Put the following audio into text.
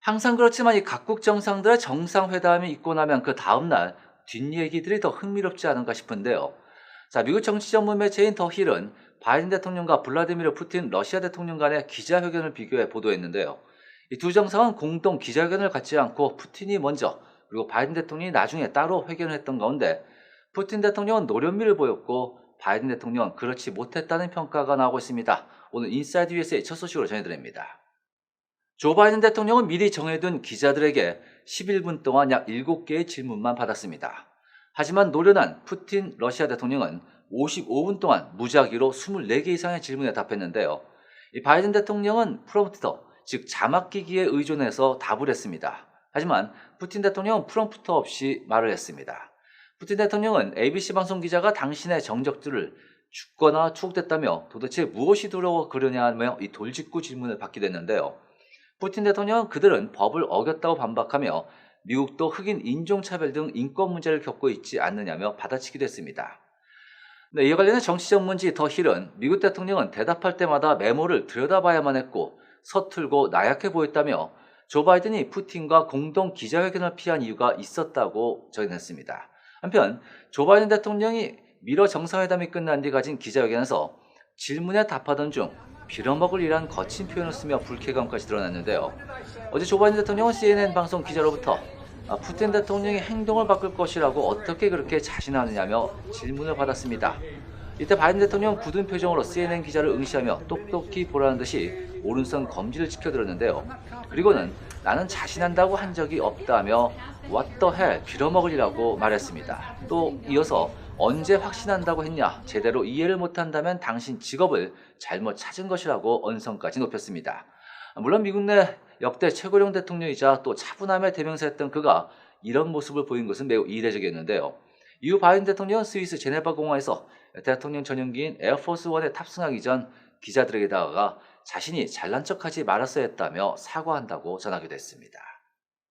항상 그렇지만 이 각국 정상들의 정상회담이 있고 나면 그 다음날 뒷얘기들이 더 흥미롭지 않은가 싶은데요. 자, 미국 정치 전문 매체인 더 힐은 바이든 대통령과 블라디미르 푸틴 러시아 대통령 간의 기자회견을 비교해 보도했는데요. 이 두 정상은 공동 기자회견을 갖지 않고 푸틴이 먼저 그리고 바이든 대통령이 나중에 따로 회견을 했던 가운데 푸틴 대통령은 노련미를 보였고 바이든 대통령은 그렇지 못했다는 평가가 나오고 있습니다. 오늘 인사이드 USA 첫 소식으로 전해드립니다. 조 바이든 대통령은 미리 정해둔 기자들에게 11분 동안 약 7개의 질문만 받았습니다. 하지만 노련한 푸틴 러시아 대통령은 55분 동안 무작위로 24개 이상의 질문에 답했는데요. 이 바이든 대통령은 프롬프터, 즉 자막기기에 의존해서 답을 했습니다. 하지만 푸틴 대통령은 프롬프터 없이 말을 했습니다. 푸틴 대통령은 ABC 방송 기자가 당신의 정적들을 죽거나 추억됐다며 도대체 무엇이 두려워 그러냐며 이 돌직구 질문을 받게 됐는데요. 푸틴 대통령은 그들은 법을 어겼다고 반박하며 미국도 흑인 인종차별 등 인권 문제를 겪고 있지 않느냐며 받아치기도 했습니다. 네, 이에 관련해 정치 전문지 더 힐은 미국 대통령은 대답할 때마다 메모를 들여다봐야만 했고 서툴고 나약해 보였다며 조 바이든이 푸틴과 공동 기자회견을 피한 이유가 있었다고 전했습니다. 한편 조 바이든 대통령이 미러 정상회담이 끝난 뒤 가진 기자회견에서 질문에 답하던 중 빌어먹을 이란 거친 표현을 쓰며 불쾌감까지 드러났는데요. 어제 조 바이든 대통령은 CNN 방송 기자로부터 아, 푸틴 대통령이 행동을 바꿀 것이라고 어떻게 그렇게 자신하느냐며 질문을 받았습니다. 이때 바이든 대통령은 굳은 표정으로 CNN 기자를 응시하며 똑똑히 보라는 듯이 오른손 검지를 지켜들었는데요. 그리고는 나는 자신한다고 한 적이 없다며 What the hell 빌어먹으리라고 말했습니다. 또 이어서 언제 확신한다고 했냐 제대로 이해를 못한다면 당신 직업을 잘못 찾은 것이라고 언성까지 높였습니다. 물론 미국 내 역대 최고령 대통령이자 또 차분함의 대명사였던 그가 이런 모습을 보인 것은 매우 이례적이었는데요. 이후 바이든 대통령은 스위스 제네바 공항에서 대통령 전용기인 에어포스 원에 탑승하기 전 기자들에게 다가가 자신이 잘난 척하지 말았어야 했다며 사과한다고 전하기도 했습니다.